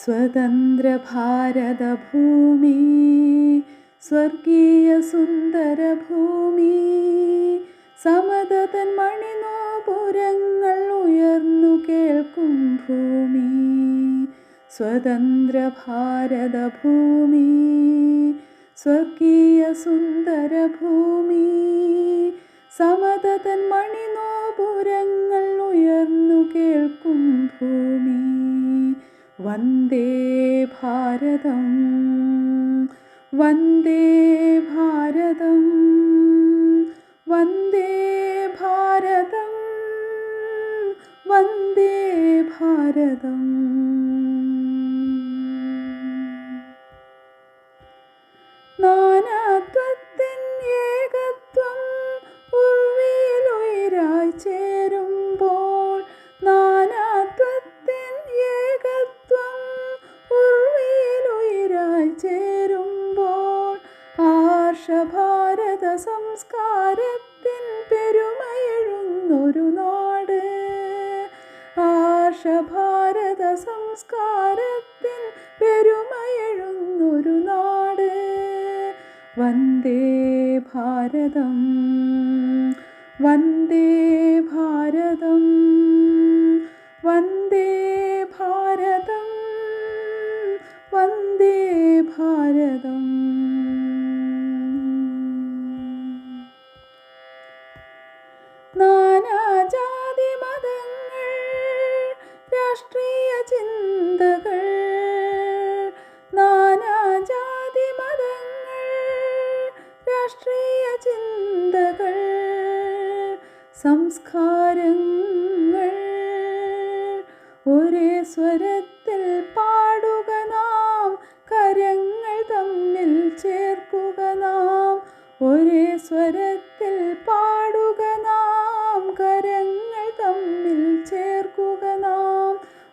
സ്വതന്ത്ര ഭാരത ഭൂമി സ്വർഗീയ സുന്ദര സുന്ദരഭൂമി സമതതൻ മണിനോപുരങ്ങൾ ഉയർന്നു കേൾക്കും ഭൂമി. സ്വതന്ത്ര ഭാരത ഭൂമി സ്വർഗീയ സുന്ദര സുന്ദരഭൂമി സമതതൻ മണിനോപുരങ്ങൾ ഉയർന്നു കേൾക്കും ഭൂമി. വന്ദേ ഭാരതം. വന്ദേ ഭാരതം. വന്ദേ ഭാരതം. വന്ദേ ഭാരതം. ആർഷഭാരത സംസ്കാരത്തിൻ പെരുമയെഴുന്നൊരു നാട്. ആർഷഭാരത സംസ്കാരത്തിൻ പെരുമയെഴുന്നൊരു നാട്. വന്ദേ ഭാരതം വന്ദേ ഭാരതം. നാനാജാതി മതങ്ങൾ രാഷ്ട്രീയ ചിന്തകൾ നാനാജാതി മതങ്ങൾ രാഷ്ട്രീയ ചിന്തകൾ സംസ്കാരങ്ങൾ. ഒരേ സ്വരത്തിൽ പാടുക നാം കരങ്ങൾ തമ്മിൽ ചേർക്കുക നാം. ഒരേ സ്വരത്തിൽ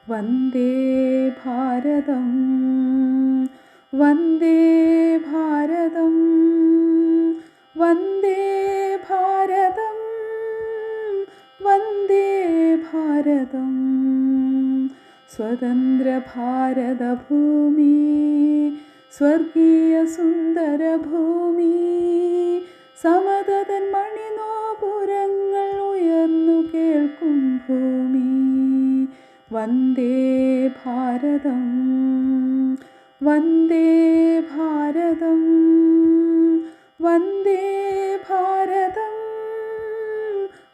വന്ദേ ഭാരതം വന്ദേ ഭാരതം വന്ദേ ഭാരതം വന്ദേ ഭാരതം. സ്വതന്ത്ര ഭാരത ഭൂമി സ്വർഗീയ സുന്ദര സുന്ദരഭൂമി സമതതൻ വന്ദേ ഭാരതം വന്ദേ ഭാരതം വന്ദേ ഭാരതം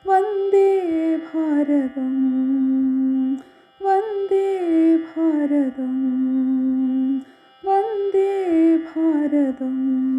വന്ദേ ഭാരതം വന്ദേ ഭാരതം വന്ദേ ഭാരതം.